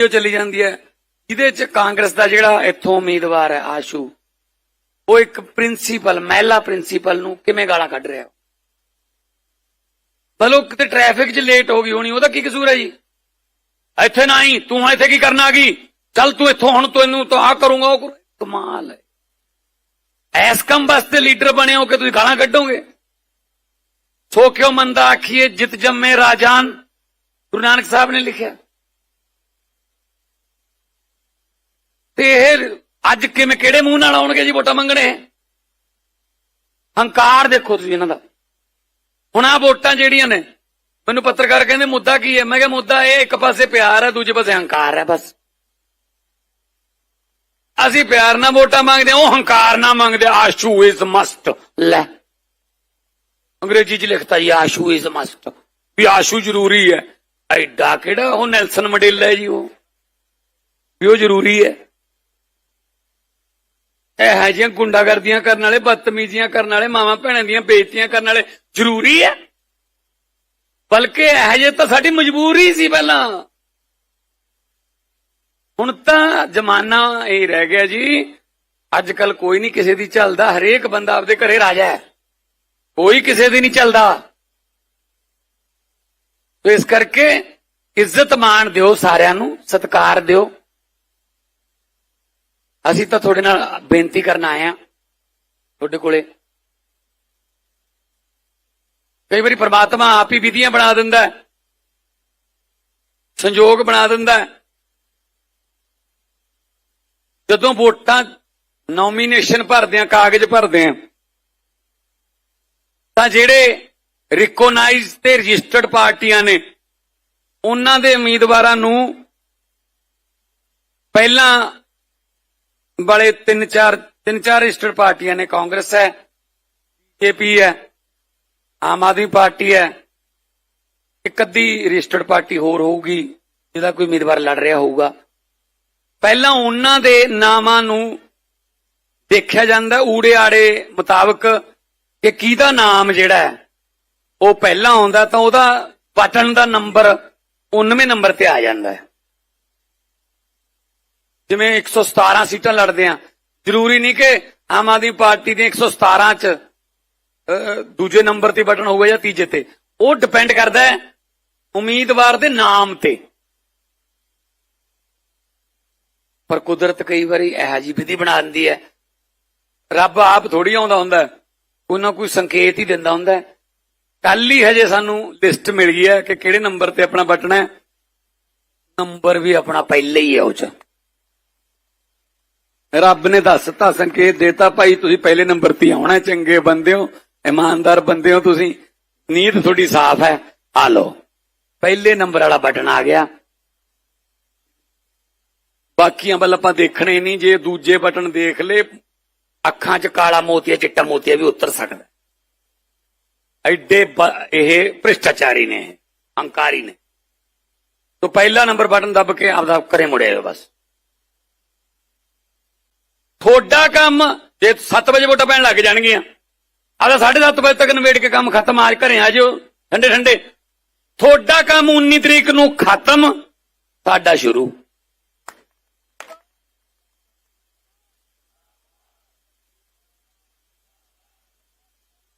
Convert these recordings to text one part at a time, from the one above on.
ਜੋ ਚੱਲੀ ਜਾਂਦੀ ਹੈ। ਇਹਦੇ ਚ ਕਾਂਗਰਸ ਦਾ ਜਿਹੜਾ ਇੱਥੋਂ ਉਮੀਦਵਾਰ ਹੈ ਆਸ਼ੂ, ਉਹ ਇੱਕ ਪ੍ਰਿੰਸੀਪਲ, ਮਹਿਲਾ ਪ੍ਰਿੰਸੀਪਲ ਨੂੰ ਕਿਵੇਂ ਗਾਲਾਂ ਕੱਢ ਰਿਹਾ ਬਲੋ, ਕਿਤੇ ਟ੍ਰੈਫਿਕ 'ਚ ਲੇਟ ਹੋ ਗਈ ਹੋਣੀ, ਉਹਦਾ ਕੀ ਕਸੂਰ ਹੈ ਜੀ? ਇੱਥੇ ਨਾ ਹੀ ਤੂੰ ਹੁਣ ਇੱਥੇ ਕੀ ਕਰਨ ਆ ਗਈ? ਚੱਲ ਤੂੰ ਇੱਥੋਂ, ਹੁਣ ਤੈਨੂੰ ਤਾਂ ਆ ਕਰੂੰਗਾ, ਉਹ ਕਰੂੰ। ਕਮਾਲ ਹੈ। ਐਸ ਕੰਮ ਵਾਸਤੇ ਲੀਡਰ ਬਣੇ ਹੋ ਕਿ ਤੁਸੀਂ ਗਾਲਾਂ ਕੱਢੋਗੇ? ਸੋ ਕਿਉਂ ਮੰਦਾ ਆਖੀਏ, ਜਿਤ ਜੰਮੇ ਰਾਜਾਨ, ਗੁਰੂ ਨਾਨਕ ਸਾਹਿਬ ਨੇ ਲਿਖਿਆ। ਤੇ ਇਹ ਅੱਜ ਕਿਵੇਂ ਕਿਹੜੇ ਮੂੰਹ ਨਾਲ ਆਉਣਗੇ ਜੀ ਵੋਟਾਂ ਮੰਗਣੇ? ਹੰਕਾਰ ਦੇਖੋ ਤੁਸੀਂ ਇਹਨਾਂ ਦਾ। ਹੁਣ ਆ ਵੋਟਾਂ ਜਿਹੜੀਆਂ ਨੇ ਮੈਨੂੰ ਪੱਤਰਕਾਰ ਕਹਿੰਦੇ ਮੁੱਦਾ ਕੀ ਹੈ? ਮੈਂ ਕਿਹਾ ਮੁੱਦਾ ਇਹ ਇੱਕ ਪਾਸੇ ਪਿਆਰ ਹੈ ਦੂਜੇ ਪਾਸੇ ਹੰਕਾਰ ਹੈ ਬਸ। ਅਸੀਂ ਪਿਆਰ ਨਾਲ ਵੋਟਾਂ ਮੰਗਦੇ ਹਾਂ, ਉਹ ਹੰਕਾਰ ਨਾਲ ਮੰਗਦੇ ਆਸ਼ੂ ਇਜ਼ ਮਸਟ ਲੈ। ਅੰਗਰੇਜ਼ੀ ਚ ਲਿਖਤਾ ਜੀ ਆਸ਼ੂ ਇਜ਼ ਮਸਟ ਵੀ ਆਸ਼ੂ ਜ਼ਰੂਰੀ ਹੈ। ਐਡਾ ਕਿਹੜਾ ਉਹ ਨੈਲਸਨ ਮੰਡੇਲਾ ਜੀ ਉਹ? ਵੀ ਉਹ ਜ਼ਰੂਰੀ ਹੈ। ਇਹੋ ਜਿਹੀਆਂ ਗੁੰਡਾਗਰਦੀਆਂ ਕਰਨ ਵਾਲੇ, ਬਦਤਮੀਜ਼ੀਆਂ ਕਰਨ ਵਾਲੇ, ਮਾਵਾਂ ਭੈਣਾਂ ਦੀਆਂ ਬੇਇੱਜ਼ਤੀਆਂ ਕਰਨ ਵਾਲੇ ਜ਼ਰੂਰੀ ਹੈ ਬਲਕਿ ਇਹੋ ਜਿਹੇ ਤਾਂ ਸਾਡੀ ਮਜਬੂਰੀ ਸੀ ਪਹਿਲਾਂ। ਹੁਣ ਤਾਂ ਜ਼ਮਾਨਾ ਇਹ ਰਹਿ ਗਿਆ ਜੀ। ਅੱਜ ਕੱਲ ਕੋਈ ਨਹੀਂ ਕਿਸੇ ਦੀ ਚੱਲਦਾ। ਹਰੇਕ ਬੰਦਾ ਆਪਦੇ ਘਰੇ ਰਾਜਾ ਹੈ। ਕੋਈ ਕਿਸੇ ਦੀ ਨਹੀਂ ਚੱਲਦਾ। ਤੇ ਇਸ ਕਰਕੇ ਇੱਜ਼ਤ ਮਾਣ ਦਿਓ ਸਾਰਿਆਂ ਨੂੰ, ਸਤਿਕਾਰ ਦਿਓ। ਅਸੀਂ ਤਾਂ ਤੁਹਾਡੇ ਨਾਲ ਬੇਨਤੀ ਕਰਨ ਆਏ ਆ ਤੁਹਾਡੇ ਕੋਲੇ। ਕਈ ਵਾਰੀ ਪ੍ਰਮਾਤਮਾ ਆਪ ਹੀ ਵਿਧੀਆਂ ਬਣਾ ਦਿੰਦਾ ਹੈ ਸੰਜੋਗ ਬਣਾ ਦਿੰਦਾ ਹੈ। ਜਦੋਂ ਵੋਟਾਂ ਨੋਮੀਨੇਸ਼ਨ ਭਰਦੇ ਆ ਕਾਗਜ਼ ਭਰਦੇ ਆ ਤਾਂ ਜਿਹੜੇ ਰਿਕੋਗਨਾਈਜ਼ ਤੇ ਰਜਿਸਟਰਡ ਪਾਰਟੀਆਂ ਨੇ, ਉਹਨਾਂ ਦੇ ਉਮੀਦਵਾਰਾਂ ਨੂੰ ਪਹਿਲਾਂ ਵਾਲੇ ਤਿੰਨ ਚਾਰ ਤਿੰਨ ਚਾਰ ਰਜਿਸਟਰਡ ਪਾਰਟੀਆਂ ਨੇ, ਕਾਂਗਰਸ ਹੈ ਬੀਜੇਪੀ ਹੈ, ਆਮ ਆਦਮੀ ਪਾਰਟੀ ਹੈ, ਇੱਕ ਅੱਧੀ ਰਜਿਸਟਰਡ ਪਾਰਟੀ ਹੋਰ ਹੋਊਗੀ, ਜਿਹਦਾ ਕੋਈ ਉਮੀਦਵਾਰ ਲੜ ਰਿਹਾ ਹੋਊਗਾ। ਪਹਿਲਾਂ ਉਹਨਾਂ ਦੇ ਨਾਮਾਂ ਨੂੰ ਦੇਖਿਆ ਜਾਂਦਾ ਊੜੇ ਆੜੇ ਮੁਤਾਬਕ ਕਿ ਕਿਹਦਾ ਨਾਮ ਜਿਹੜਾ ਹੈ, ਉਹ ਪਹਿਲਾਂ ਆਉਂਦਾ ਤਾਂ ਉਹਦਾ ਬਟਨ ਦਾ ਨੰਬਰ 19ਵੇਂ ਨੰਬਰ ਤੇ ਆ ਜਾਂਦਾ ਹੈ। ਜਿਵੇਂ 117 ਸੀਟਾਂ ਲੜਦੇ ਆ। ਜ਼ਰੂਰੀ ਨਹੀਂ ਕਿ ਆਮ ਆਦਮੀ ਪਾਰਟੀ ਦੇ 117 ਚ ਦੂਜੇ ਨੰਬਰ ਤੇ ਬਟਨ ਹੋਵੇ ਜਾਂ ਤੀਜੇ ਤੇ। ਉਹ ਡਿਪੈਂਡ ਕਰਦਾ ਹੈ ਉਮੀਦਵਾਰ ਦੇ ਨਾਮ ਤੇ। ਪਰ ਕੁਦਰਤ ਕਈ ਵਾਰੀ ਇਹੋ ਜਿਹੀ ਵਿਧੀ ਬਣਾ ਦਿੰਦੀ ਹੈ। ਰੱਬ ਆਪ ਥੋੜੀ ਆਉਂਦਾ ਹੁੰਦਾ ਕੋਈ ਨਾ ਕੋਈ ਸੰਕੇਤ ਹੀ ਦਿੰਦਾ ਹੁੰਦਾ ਕੱਲ ਹੀ ਹਜੇ ਸਾਨੂੰ ਲਿਸਟ ਮਿਲ ਗਈ ਹੈ ਕਿ ਕਿਹੜੇ ਨੰਬਰ ਤੇ ਆਪਣਾ ਬਟਨ ਹੈ। ਨੰਬਰ ਵੀ ਆਪਣਾ ਪਹਿਲੇ ਹੀ ਹੈ ਉਹ ਚ। ਰੱਬ ਨੇ ਦੱਸਤਾ ਸੰਕੇਤ ਦੇਤਾ, ਭਾਈ ਤੁਸੀਂ ਪਹਿਲੇ ਨੰਬਰ ਤੇ ਆਉਣਾ, ਚੰਗੇ ਬੰਦੇ ਹੋ, ਇਮਾਨਦਾਰ ਬੰਦੇ ਹੋ ਤੁਸੀਂ ਨੀਤ ਤੁਹਾਡੀ ਸਾਫ਼ ਹੈ, ਆ ਲਓ। ਪਹਿਲੇ ਨੰਬਰ ਵਾਲਾ ਬਟਨ ਆ ਗਿਆ। ਬਾਕੀਆਂ ਵੱਲ ਆਪਾਂ ਦੇਖਣੇ ਨਹੀਂ, ਜੇ ਦੂਜੇ ਬਟਨ ਦੇਖ ਲੇ, ਅੱਖਾਂ 'ਚ ਕਾਲਾ ਮੋਤੀਆ, ਚਿੱਟਾ ਮੋਤੀਆ ਵੀ ਉਤਰ ਸਕਦਾ। ਐਡੇ ਇਹ ਭ੍ਰਿਸ਼ਟਾਚਾਰੀ ਨੇ, ਹੰਕਾਰੀ ਨੇ। ਤੋਂ ਪਹਿਲਾ ਨੰਬਰ ਬਟਨ ਦੱਬ ਕੇ ਆਪਦਾ ਘਰੇ ਮੁੜਿਆ ਹੋਇਆ ਬਸ। ਤੁਹਾਡਾ ਕੰਮ ਜੇ 7 ਵਜੇ ਵੋਟਾਂ ਪੈਣ ਲੱਗ ਜਾਣਗੀਆਂ। ਆਦਾ 7:30 ਵਜੇ ਤੱਕ ਨਵੇੜ ਕੇ ਕੰਮ ਖਤਮ, ਆਜ ਘਰੇ ਆ ਜਿਓ, ਠੰਡੇ ਠੰਡੇ। ਤੁਹਾਡਾ ਕੰਮ 19 ਤਰੀਕ ਨੂੰ ਖਤਮ ਸਾਡਾ ਸ਼ੁਰੂ।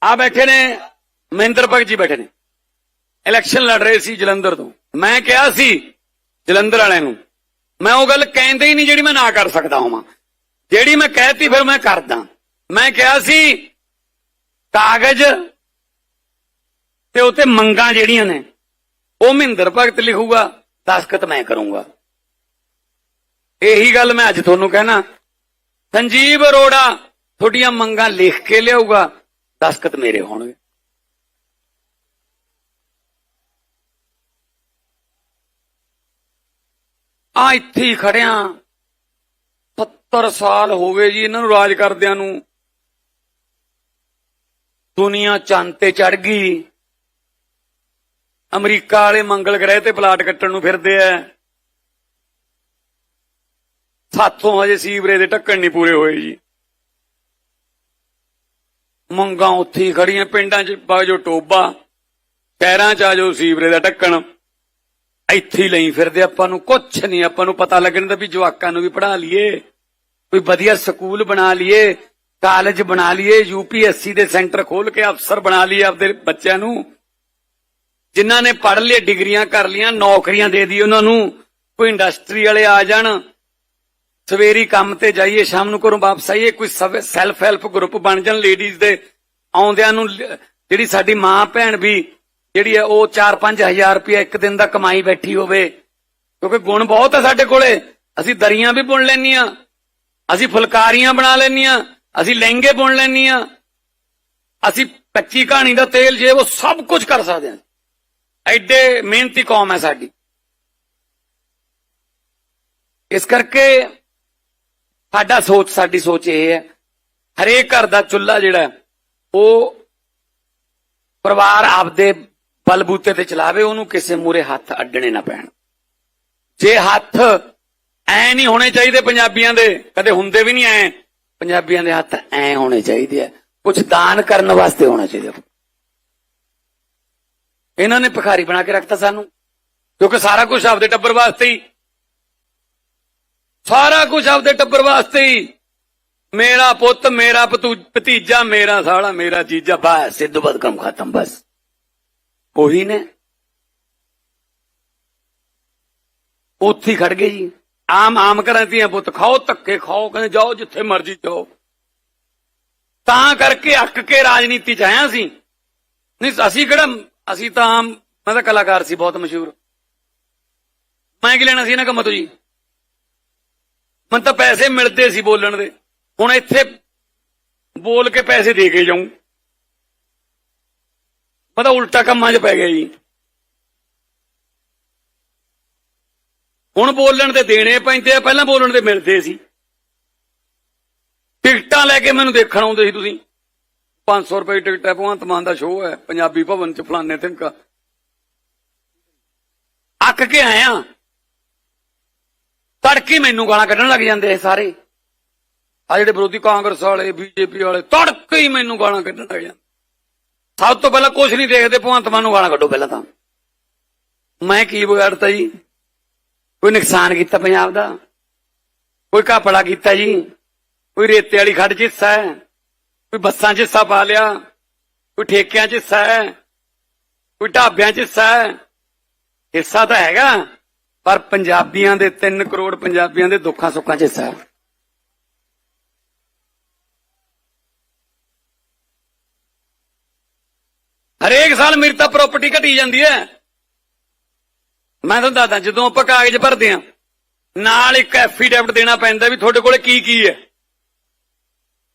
ਆ ਬੈਠੇ ਨੇ, ਮਹਿੰਦਰ ਭਗਤ ਜੀ ਬੈਠੇ ਨੇ। ਇਲੈਕਸ਼ਨ ਲੜ ਰਹੇ ਸੀ ਜਲੰਧਰ ਤੋਂ। ਮੈਂ ਕਿਹਾ ਸੀ ਜਲੰਧਰ ਵਾਲਿਆਂ ਨੂੰ, ਮੈਂ ਉਹ ਗੱਲ ਕਹਿੰਦੇ ਹੀ ਨਹੀਂ ਜਿਹੜੀ ਮੈਂ ਨਾ ਕਰ ਸਕਦਾ ਹਾਂ ਜਿਹੜੀ ਮੈਂ ਕਹਿਤੀ ਫਿਰ ਮੈਂ ਕਰਦਾ। ਮੈਂ ਕਿਹਾ ਸੀ, ਕਾਗਜ਼ ਤੇ ਉਤੇ ਮੰਗਾਂ ਜਿਹੜੀਆਂ ਨੇ, ਉਹ ਮਹਿੰਦਰ ਭਗਤ ਲਿਖੂਗਾ, ਦਸਖਤ ਮੈਂ ਕਰੂੰਗਾ। ਇਹੀ ਗੱਲ ਮੈਂ ਅੱਜ ਤੁਹਾਨੂੰ ਕਹਿਣਾ। ਸੰਜੀਵ ਅਰੋੜਾ ਤੁਹਾਡੀਆਂ ਮੰਗਾਂ ਲਿਖ ਕੇ ਲਿਆਊਗਾ, ਦਸਖਤ ਮੇਰੇ ਹੋਣਗੇ। ਆ ਇੱਥੇ ਹੀ ਖੜਿਆਂ। 70 ਸਾਲ ਹੋ ਗਏ ਜੀ ਇਹਨਾਂ ਨੂੰ ਰਾਜ ਕਰਦਿਆਂ ਨੂੰ। ਦੁਨੀਆ ਚੰਦ ਤੇ ਚੜ ਗਈ। ਅਮਰੀਕਾ ਵਾਲੇ ਮੰਗਲ ਗ੍ਰਹਿ ਤੇ ਪਲਾਟ ਕੱਟਣ ਨੂੰ ਫਿਰਦੇ ਐ। ਸਾਥੋਂ ਹਜੇ ਸੀਵਰੇ ਦੇ ਢੱਕਣ ਨਹੀਂ ਪੂਰੇ ਹੋਏ ਜੀ। ਮੰਗਾਂ ਉੱਥੇ ਹੀ ਖੜੀਆਂ ਪਿੰਡਾਂ 'ਚ ਬਾਜੋ ਟੋਬਾ, ਸ਼ਹਿਰਾਂ 'ਚ ਆਜੋ ਸੀਵਰੇ ਦਾ ਢੱਕਣ। ਇੱਥੇ ਹੀ ਲਈ ਫਿਰਦੇ, ਆਪਾਂ ਨੂੰ ਕੁਛ ਨਹੀਂ, ਆਪਾਂ ਨੂੰ ਪਤਾ ਲੱਗਣ ਦਾ ਵੀ ਜਵਾਕਾਂ ਨੂੰ ਵੀ ਪੜ੍ਹਾ ਲਈਏ। ਕੋਈ ਵਧੀਆ ਸਕੂਲ ਬਣਾ ਲਈਏ, ਕਾਲਜ ਬਣਾ ਲਈਏ ਯੂਪੀਐਸਸੀ ਦੇ ਸੈਂਟਰ ਖੋਲ ਕੇ ਅਫਸਰ ਬਣਾ ਲਈਏ ਆਪਦੇ ਬੱਚਿਆਂ ਨੂੰ। ਜਿਨ੍ਹਾਂ ਨੇ ਪੜ੍ਹ ਲਏ ਡਿਗਰੀਆਂ ਕਰ ਲੀਆਂ ਨੌਕਰੀਆਂ ਦੇ ਦੀ ਉਹਨਾਂ ਨੂੰ, ਕੋਈ ਇੰਡਸਟਰੀ ਵਾਲੇ ਆ ਜਾਣ, ਸਵੇਰੀ ਕੰਮ ਤੇ ਜਾਈਏ, ਸ਼ਾਮ ਨੂੰ ਘਰੋਂ ਵਾਪਸ ਆਈਏ, ਕੋਈ ਸੈਲਫ ਹੈਲਪ ਗਰੁੱਪ ਬਣ ਜਾਣ ਲੇਡੀਜ਼ ਦੇ, ਆਉਂਦਿਆਂ ਨੂੰ ਜਿਹੜੀ ਸਾਡੀ ਮਾਂ ਭੈਣ ਵੀ, ਜਿਹੜੀ ਹੈ ਉਹ 4-5000 ਰੁਪਏ ਇੱਕ ਦਿਨ ਦਾ ਕਮਾਈ ਬੈਠੀ ਹੋਵੇ, ਕਿਉਂਕਿ ਗੁਣ ਬਹੁਤ ਆ ਸਾਡੇ ਕੋਲੇ, ਅਸੀਂ ਦਰੀਆਂ ਵੀ ਬੁਣ ਲੈਣੀਆਂ ਅਸੀਂ ਫੁਲਕਾਰੀਆਂ ਬਣਾ ਲੈਣੀਆਂ ਅਸੀਂ ਲਹਿੰਗੇ ਬੁਣ ਲੈਣੀਆਂ ਅਸੀਂ ਕੱਚੀ ਕਹਾਣੀ ਦਾ ਤੇਲ ਜੇ ਉਹ ਸਭ ਕੁਝ ਕਰ ਸਕਦੇ ਹਾਂ। ਐਡੇ ਮਿਹਨਤੀ ਕੌਮ ਹੈ ਸਾਡੀ। ਇਸ ਕਰਕੇ ਸਾਡਾ ਸੋਚ, ਸਾਡੀ ਸੋਚ ਇਹ ਹੈ, ਹਰੇਕ ਘਰ ਦਾ ਚੁੱਲ੍ਹਾ ਜਿਹੜਾ ਉਹ ਪਰਿਵਾਰ ਆਪਦੇ ਬਲਬੂਤੇ ਤੇ ਚਲਾਵੇ, ਉਹਨੂੰ ਕਿਸੇ ਮੂਰੇ ਹੱਥ ਅੱਡਣੇ ਨਾ ਪੈਣ। ਜੇ ਹੱਥ ਐ ਨਹੀਂ ਹੋਣੇ ਚਾਹੀਦੇ ਪੰਜਾਬੀਆਂ ਦੇ। ਕਦੇ ਹੁੰਦੇ ਵੀ ਨਹੀਂ ਐ। ਪੰਜਾਬੀਆਂ ਦੇ ਹੱਥ ਐ ਹੋਣੇ ਚਾਹੀਦੇ ਆ ਕੁਝ ਦਾਨ ਕਰਨ ਵਾਸਤੇ ਹੋਣਾ ਚਾਹੀਦਾ। ਇਹਨਾਂ ਨੇ ਭਿਖਾਰੀ ਬਣਾ ਕੇ ਰੱਖਤਾ ਸਾਨੂੰ। ਕਿਉਂਕਿ ਸਾਰਾ ਕੁਝ ਆਪਦੇ ਟੱਬਰ ਵਾਸਤੇ ਹੀ। ਸਾਰਾ ਕੁਝ ਆਪਦੇ ਟੱਬਰ ਵਾਸਤੇ ਹੀ। ਮੇਰਾ ਪੁੱਤ, ਮੇਰਾ ਭਤੀਜਾ, ਮੇਰਾ ਸਾਲਾ, ਮੇਰਾ ਜੀਜਾ, ਬਸ। ਸਿੱਧੂ ਬਦਕਮ ਖਤਮ, ਬਸ। ਉਹੀ ਨੇ। ਉੱਥੇ ਖੜ ਗਏ ਜੀ। ਆਮ ਆਮ ਘਰਾਂ ਦੀਆਂ ਪੁੱਤ, ਖਾਓ, ਧੱਕੇ ਖਾਓ, ਕਹਿੰਦੇ ਜਾਓ ਜਿੱਥੇ ਮਰਜ਼ੀ ਜਾਓ। ਤਾਂ ਕਰਕੇ ਅੱਕ ਕੇ ਰਾਜਨੀਤੀ ਚ ਆਇਆ ਸੀ ਨਹੀਂ, ਅਸੀਂ ਕਿਹੜਾ, ਅਸੀਂ ਤਾਂ ਆਮ, ਮੈਂ ਤਾਂ ਕਲਾਕਾਰ ਸੀ, ਬਹੁਤ ਮਸ਼ਹੂਰ। ਮੈਂ ਕੀ ਲੈਣਾ ਸੀ ਇਹਨਾਂ ਕੰਮਾਂ ਤੋਂ ਜੀ? ਮੈਨੂੰ ਤਾਂ ਪੈਸੇ ਮਿਲਦੇ ਸੀ ਬੋਲਣ ਦੇ। ਹੁਣ ਇੱਥੇ ਬੋਲ ਕੇ ਪੈਸੇ ਦੇ ਕੇ ਜਾਉਂ ਪਤਾ ਉਲਟਾ ਕੰਮਾਂ 'ਚ ਪੈ ਗਿਆ ਜੀ। ਹੁਣ ਬੋਲਣ ਦੇ ਦੇਣੇ ਪੈਂਦੇ ਆ, ਪਹਿਲਾਂ ਬੋਲਣ ਤੇ ਮਿਲਦੇ ਸੀ। ਟਿਕਟਾਂ ਲੈ ਕੇ ਮੈਨੂੰ ਦੇਖਣ ਆਉਂਦੇ ਸੀ ਤੁਸੀਂ। 500 ਰੁਪਏ ਟਿਕਟ ਹੈ, ਭਗਵੰਤ ਮਾਨ ਦਾ ਸ਼ੋਅ ਹੈ, ਪੰਜਾਬੀ ਭਵਨ ਚ ਫਲਾਣੇ ਤਿਮਕਾ ਅੱਕ ਕੇ ਆਇਆ। ਤੜਕੇ ਮੈਨੂੰ ਗਾਲਾਂ ਕੱਢਣ ਲੱਗ ਜਾਂਦੇ ਇਹ ਸਾਰੇ। ਆ ਜਿਹੜੇ ਵਿਰੋਧੀ ਕਾਂਗਰਸ ਵਾਲੇ, ਬੀਜੇਪੀ ਵਾਲੇ, ਤੜਕੇ ਹੀ ਮੈਨੂੰ ਗਾਲਾਂ ਕੱਢਣ ਲੱਗ ਜਾਂਦੇ। ਸਭ ਤੋਂ ਪਹਿਲਾਂ ਕੁਝ ਨਹੀਂ ਦੇਖਦੇ, ਭਗਵੰਤ ਮਾਨ ਨੂੰ ਗਾਲਾਂ ਕੱਢੋ ਪਹਿਲਾਂ ਤਾਂ। ਮੈਂ ਕੀ ਵਿਗਾੜਤਾ ਜੀ? ਕੋਈ ਨੁਕਸਾਨ ਕੀਤਾ ਪੰਜਾਬ ਦਾ? ਕੋਈ ਘਾਪੜਾ ਕੀਤਾ ਜੀ? ਕੋਈ ਰੇਤੇ ਵਾਲੀ ਖੱਡ 'ਚ ਹਿੱਸਾ ਹੈ? ਕੋਈ ਬੱਸਾਂ 'ਚ ਹਿੱਸਾ ਪਾ ਲਿਆ? ਕੋਈ ਠੇਕਿਆਂ 'ਚ ਹਿੱਸਾ ਹੈ? ਕੋਈ ਢਾਬਿਆਂ 'ਚ ਹਿੱਸਾ ਹੈ? ਹਿੱਸਾ ਤਾਂ ਹੈਗਾ, ਪਰ ਪੰਜਾਬੀਆਂ ਦੇ 3 ਕਰੋੜ ਪੰਜਾਬੀਆਂ ਦੇ ਦੁੱਖਾਂ ਸੁੱਖਾਂ 'ਚ ਹਿੱਸਾ ਹੈ। ਹਰੇਕ ਸਾਲ ਮੇਰੀ ਤਾਂ ਪ੍ਰਾਪਰਟੀ ਘਟੀ ਜਾਂਦੀ ਹੈ। ਮੈਂ ਤੁਹਾਨੂੰ ਦੱਸਦਾ, ਜਦੋਂ ਆਪਾਂ ਕਾਗਜ਼ ਭਰਦੇ ਆ ਨਾਲ ਇੱਕ ਐਫੀਡੈਵਿਟ ਦੇਣਾ ਪੈਂਦਾ ਵੀ ਤੁਹਾਡੇ ਕੋਲੇ ਕੀ ਕੀ ਹੈ।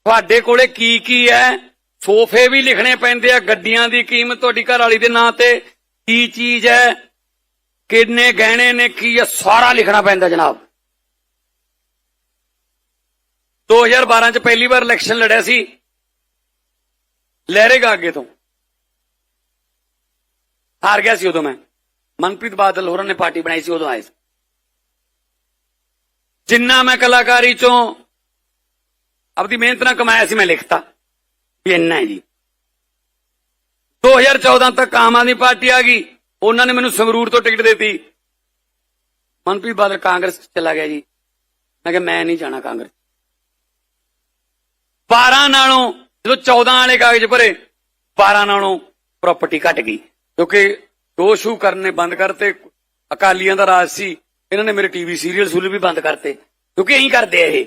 ਤੁਹਾਡੇ ਕੋਲੇ ਕੀ ਕੀ ਹੈ? ਸੋਫੇ ਵੀ ਲਿਖਣੇ ਪੈਂਦੇ ਆ, ਗੱਡੀਆਂ ਦੀ ਕੀਮਤ ਤੁਹਾਡੀ ਘਰ ਵਾਲੀ ਦੇ ਨਾਂ ਤੇ ਕੀ ਚੀਜ਼ ਹੈ, ਕਿੰਨੇ ਗਹਿਣੇ ਨੇ, ਕੀ ਹੈ, ਸਾਰਾ ਲਿਖਣਾ ਪੈਂਦਾ ਜਨਾਬ। 2012 ਚ ਪਹਿਲੀ ਵਾਰ ਇਲੈਕਸ਼ਨ ਲੜਿਆ ਸੀ, ਲਹਿਰੇਗਾ ਅੱਗੇ ਤੋਂ। ਹਾਰ ਗਿਆ ਸੀ ਉਦੋਂ ਮੈਂ। ਮਨਪ੍ਰੀਤ ਬਾਦਲ ਹੋਰਾਂ ਨੇ ਪਾਰਟੀ ਬਣਾਈ ਸੀ, ਉਦੋਂ ਆਏ ਸੀ। ਜਿੰਨਾ ਮੈਂ ਕਲਾਕਾਰੀ ਚੋਂ ਆਪਦੀ ਮਿਹਨਤ ਨਾਲ ਕਮਾਇਆ ਸੀ, ਮੈਂ ਲਿਖਤਾ ਵੀ ਇੰਨਾ ਹੈ ਜੀ। 2014 ਤੱਕ ਆਮ ਆਦਮੀ ਪਾਰਟੀ ਆ ਗਈ, ਉਹਨਾਂ ਨੇ ਮੈਨੂੰ ਸੰਗਰੂਰ ਤੋਂ ਟਿਕਟ ਦਿੱਤੀ। ਮਨਪ੍ਰੀਤ ਬਾਦਲ ਕਾਂਗਰਸ ਚਲਾ ਗਿਆ ਜੀ। ਮੈਂ ਕਿਹਾ, ਮੈਂ ਨਹੀਂ ਜਾਣਾ ਕਾਂਗਰਸ 12 ਨਾਲੋਂ, ਜਦੋਂ 14 ਵਾਲੇ ਕਾਗਜ਼ ਭਰੇ 12 ਨਾਲੋਂ ਪ੍ਰਾਪਰਟੀ ਘਟ ਗਈ, ਕਿਉਂਕਿ ਦੋ ਸ਼ੂ ਕਰਨੇ ਬੰਦ ਕਰਤੇ, ਅਕਾਲੀਆਂ ਦਾ ਰਾਜ ਸੀ, ਇਹਨਾਂ ਨੇ ਮੇਰੇ ਟੀਵੀ ਸੀਰੀਅਲ ਸੂਲ ਵੀ ਬੰਦ ਕਰਤੇ। ਕਿਉਂਕਿ ਇਹੀ ਕਰਦੇ ਆ ਇਹ।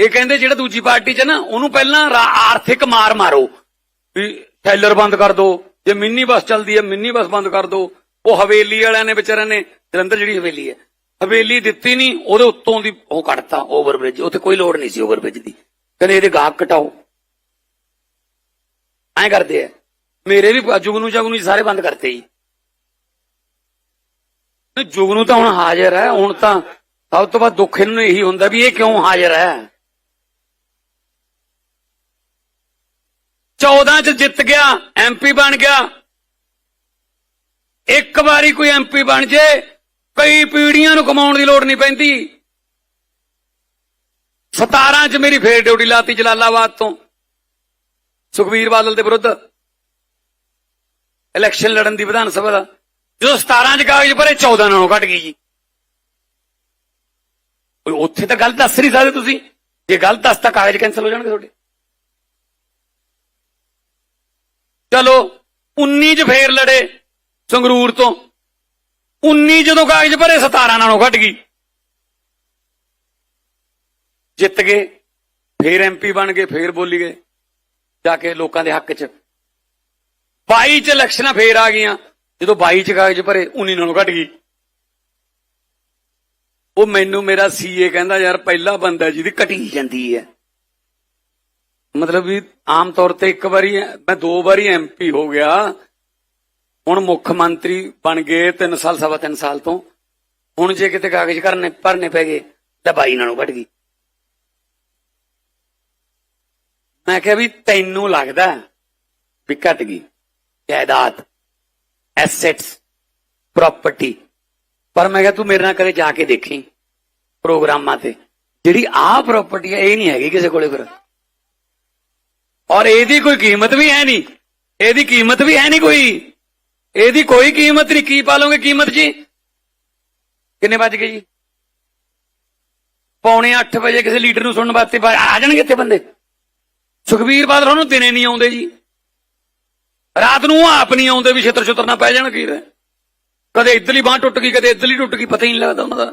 ਇਹ ਕਹਿੰਦੇ ਜਿਹੜਾ ਦੂਜੀ ਪਾਰਟੀ 'ਚ ਨਾ, ਉਹਨੂੰ ਪਹਿਲਾਂ ਆਰਥਿਕ ਮਾਰ ਮਾਰੋ। ਵੀ ਟੈਲਰ ਬੰਦ ਕਰ ਦੋ, ਜੇ ਮਿੰਨੀ ਬੱਸ ਚੱਲਦੀ ਹੈ, ਮਿੰਨੀ ਬੱਸ ਬੰਦ ਕਰ ਦੋ। ਉਹ ਹਵੇਲੀ ਵਾਲਿਆਂ ਨੇ, ਵਿਚਾਰਿਆਂ ਨੇ, ਜਲੰਧਰ ਜਿਹੜੀ ਹਵੇਲੀ ਹੈ, ਹਵੇਲੀ ਦਿੱਤੀ ਨਹੀਂ, ਉਹਦੇ ਉੱਤੋਂ ਦੀ ਉਹ ਕੱਢਤਾ, ਓਵਰਬ੍ਰਿਜ। ਉੱਥੇ ਕੋਈ ਲੋੜ ਨਹੀਂ ਸੀ ਓਵਰਬ੍ਰਿਜ ਦੀ। ਕਹਿੰਦੇ ਇਹਦੇ ਗਾਹਕ ਘਟਾਓ ਐਂ ਕਰਦੇ ਆ। ਮੇਰੇ ਵੀ ਜੁਗਨੂ ਜਗਨੂ ਸਾਰੇ ਬੰਦ ਕਰਤੇ ਜੀ। ਨਹੀਂ, ਜੁਗਨੂ ਤਾਂ ਹੁਣ ਹਾਜ਼ਰ ਹੈ ਹੁਣ ਤਾਂ ਸਭ ਤੋਂ ਵੱਧ ਦੁੱਖ ਇਹਨੂੰ ਇਹੀ ਹੁੰਦਾ ਵੀ ਇਹ ਕਿਉਂ ਹਾਜ਼ਰ ਹੈ? 14 ਚ ਜਿੱਤ ਗਿਆ ਐਮਪੀ ਬਣ ਗਿਆ। ਇੱਕ ਵਾਰੀ ਕੋਈ ਐਮਪੀ ਬਣ ਜੇ ਕਈ ਪੀੜੀਆਂ ਨੂੰ ਕਮਾਉਣ ਦੀ ਲੋੜ ਨਹੀਂ ਪੈਂਦੀ। 17 ਚ ਮੇਰੀ ਫੇਰ ਡਿਊਟੀ ਲਾਤੀ ਜਲਾਲਾਬਾਦ ਤੋਂ ਸੁਖਵੀਰ ਬਾਦਲ ਦੇ ਵਿਰੁੱਧ। ਇਲੈਕਸ਼ਨ ਲੜਨ ਦੀ ਵਿਧਾਨ ਸਭਾ ਦਾ। ਜਦੋਂ 17 ਚ ਕਾਗਜ਼ ਭਰੇ 14 ਨਾਲੋਂ ਘਟ ਗਈ ਜੀ। ਉੱਥੇ ਤਾਂ ਗੱਲ ਦੱਸ ਨਹੀਂ ਸਕਦੇ ਤੁਸੀਂ। ਜੇ ਗੱਲ ਦੱਸ ਤਾਂ ਕਾਗਜ਼ ਕੈਨਸਲ ਹੋ ਜਾਣਗੇ ਤੁਹਾਡੇ। ਚਲੋ 19 ਚ ਫੇਰ ਲੜੇ ਸੰਗਰੂਰ ਤੋਂ। 19 ਜਦੋਂ ਕਾਗਜ਼ ਭਰੇ 17 ਨਾਲੋਂ ਘਟ ਗਈ। ਜਿੱਤ ਗਏ, ਫੇਰ ਐਮਪੀ ਬਣ ਗਏ, ਫੇਰ ਬੋਲੀ ਗਏ। ਜਾ ਕੇ ਲੋਕਾਂ ਦੇ ਹੱਕ 'ਚ। 22 ਚ ਇਲੈਕਸ਼ਨਾਂ ਫੇਰ ਆ ਗਈਆਂ। ਜਦੋਂ 22 ਚ ਕਾਗਜ਼ ਭਰੇ 19 ਨਾਲੋਂ ਘਟ ਗਈ। ਉਹ ਮੈਨੂੰ ਮੇਰਾ ਸੀਏ ਕਹਿੰਦਾ, ਯਾਰ, ਪਹਿਲਾ ਬੰਦਾ ਜਿਹਦੀ ਘਟੀ ਜਾਂਦੀ ਹੈ। ਮਤਲਬ ਵੀ ਆਮ ਤੌਰ ਤੇ ਇੱਕ ਵਾਰੀ ਮੈਂ ਦੋ ਵਾਰੀ ਐਮਪੀ ਹੋ ਗਿਆ। ਹੁਣ ਮੁੱਖ ਮੰਤਰੀ ਬਣ ਗਏ 3 ਸਾਲ, ਸਵਾ 3 ਸਾਲ ਤੋਂ। ਹੁਣ ਜੇ ਕਿਤੇ ਕਾਗਜ਼ ਕਰਨੇ, ਭਰਨੇ ਪੈ ਗਏ, ਤਾਂ ਬਾਈ ਨਾਲੋਂ ਘਟ ਗਈ। ਮੈਂ ਕਿਹਾ ਵੀ ਤੈਨੂੰ ਲੱਗਦਾ ਵੀ ਘਟ ਗਈ, ਜਾਇਦਾਦ। ਐਸੈਟਸ ਪ੍ਰਾਪਰਟੀ ਪਰ ਮੈਂ ਕਿਹਾ ਤੂੰ ਮੇਰੇ ਨਾਲ ਕਦੇ ਜਾ ਕੇ ਦੇਖੀ ਪ੍ਰੋਗਰਾਮਾਂ ਤੇ? ਜਿਹੜੀ ਆਹ ਪ੍ਰਾਪਰਟੀ ਹੈ ਇਹ ਨਹੀਂ ਹੈਗੀ ਕਿਸੇ ਕੋਲੇ ਫਿਰ। ਔਰ ਇਹਦੀ ਕੋਈ ਕੀਮਤ ਵੀ ਹੈ ਨਹੀਂ। ਇਹਦੀ ਕੀਮਤ ਵੀ ਹੈ ਨਹੀਂ ਕੋਈ। ਇਹਦੀ ਕੋਈ ਕੀਮਤ ਨਹੀਂ। ਕੀ ਪਾ ਲਓਗੇ ਕੀਮਤ ਜੀ? ਕਿੰਨੇ ਵੱਜ ਗਏ ਜੀ? ਪੌਣੇ 8 ਵਜੇ ਕਿਸੇ ਲੀਡਰ ਨੂੰ ਸੁਣਨ ਵਾਸਤੇ ਆ ਜਾਣਗੇ ਇੱਥੇ ਬੰਦੇ। ਸੁਖਬੀਰ ਬਾਦਲ ਉਹਨੂੰ ਦਿਨੇ ਨਹੀਂ ਆਉਂਦੇ ਜੀ। ਰਾਤ ਨੂੰ ਉਹ ਆਪ ਨਹੀਂ ਆਉਂਦੇ ਵੀ ਛਿੱਤਰ ਛੁੱਤਰ ਨਾ ਪੈ ਜਾਣ ਕੀ ਕਦੇ ਇੱਧਰਲੀ ਬਾਹ ਟੁੱਟ ਗਈ, ਕਦੇ ਇੱਧਰਲੀ ਟੁੱਟ ਗਈ, ਪਤਾ ਹੀ ਨਹੀਂ ਲੱਗਦਾ ਉਹਨਾਂ ਦਾ।